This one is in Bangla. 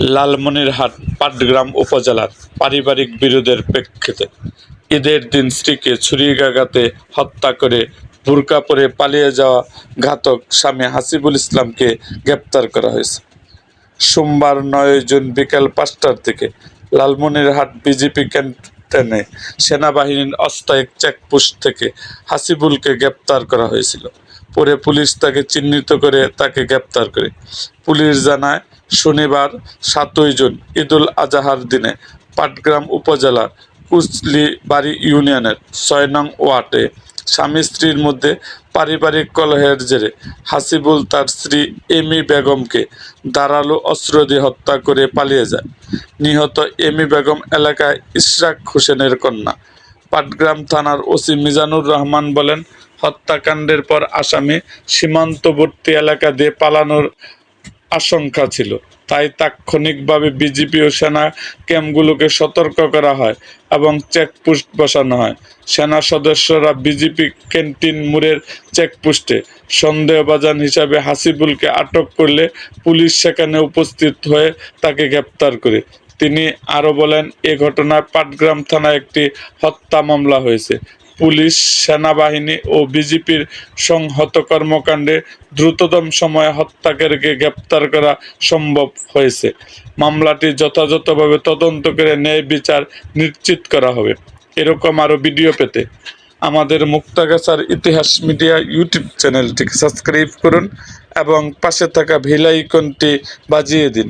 লালমনিরহাট, পাটগ্রাম উপজেলার পারিবারিক বিরোধের প্রেক্ষিতে ঈদের দিন স্ত্রীকে ছুরিকাঘাতে হত্যা করে বুরকা পরে পালিয়ে যাওয়া ঘাতক স্বামী হাসিবুল ইসলামকে গ্রেপ্তার করা হয়েছে। সোমবার নয় জুন বিকেল পাঁচটার দিকে লালমনিরহাট বিজেপি ক্যান্টনে সেনাবাহিনীর অস্থায়ী চেকপোস্ট থেকে হাসিবুলকে গ্রেপ্তার করা হয়েছিল। পরে পুলিশ তাকে চিহ্নিত করে তাকে গ্রেপ্তার করে। পুলিশ জানায় শনিবার, সাতই জুন, ঈদুল আজহার দিনে পাটগ্রাম উপজেলার কুচলিবাড়ি ইউনিয়নের ছয় নং ওয়ার্ডে স্বামী স্ত্রীর মধ্যে পারিবারিক কলহের জেরে হাসিবুল তার স্ত্রী এমি বেগমকে ধারালো অস্ত্র দিয়ে হত্যা করে পালিয়ে যায়। নিহত এমি বেগম এলাকায় ইশরাক হোসেনের কন্যা। পাটগ্রাম থানার ওসি মিজানুর রহমান বলেন, হত্যাকাণ্ডের পর আসামি সীমান্তবর্তী এলাকা দিয়ে পালানোর আশঙ্কা ছিল। তাই তাৎক্ষণিকভাবে বিজেপি ও সেনা ক্যাম্পগুলোকে সতর্ক করা হয় এবং চেকপোস্ট বসানো হয়। সেনা সদস্যরা বিজেপি ক্যান্টিন মোড়ের চেকপোস্টে সন্দেহভাজন হিসাবে হাসিবুলকে আটক করলে পুলিশ সেখানে উপস্থিত হয়ে তাকে গ্রেপ্তার করে। তিনি আরও বলেন, এ ঘটনায় পাটগ্রাম থানায় একটি হত্যা মামলা হয়েছে। পুলিশ, সেনাবাহিনী ও বিজেপির সংহত কর্মকাণ্ডে দ্রুততম সময়ে হত্যাকারীকে গ্রেপ্তার করা সম্ভব হয়েছে। মামলাটি যথাযথভাবে তদন্ত করে ন্যায় বিচার নিশ্চিত করা হবে। এরকম আরও ভিডিও পেতে আমাদের মুক্তাগাছার ইতিহাস মিডিয়া ইউটিউব চ্যানেলটিকে সাবস্ক্রাইব করুন এবং পাশে থাকা ভিলাইকনটি বাজিয়ে দিন।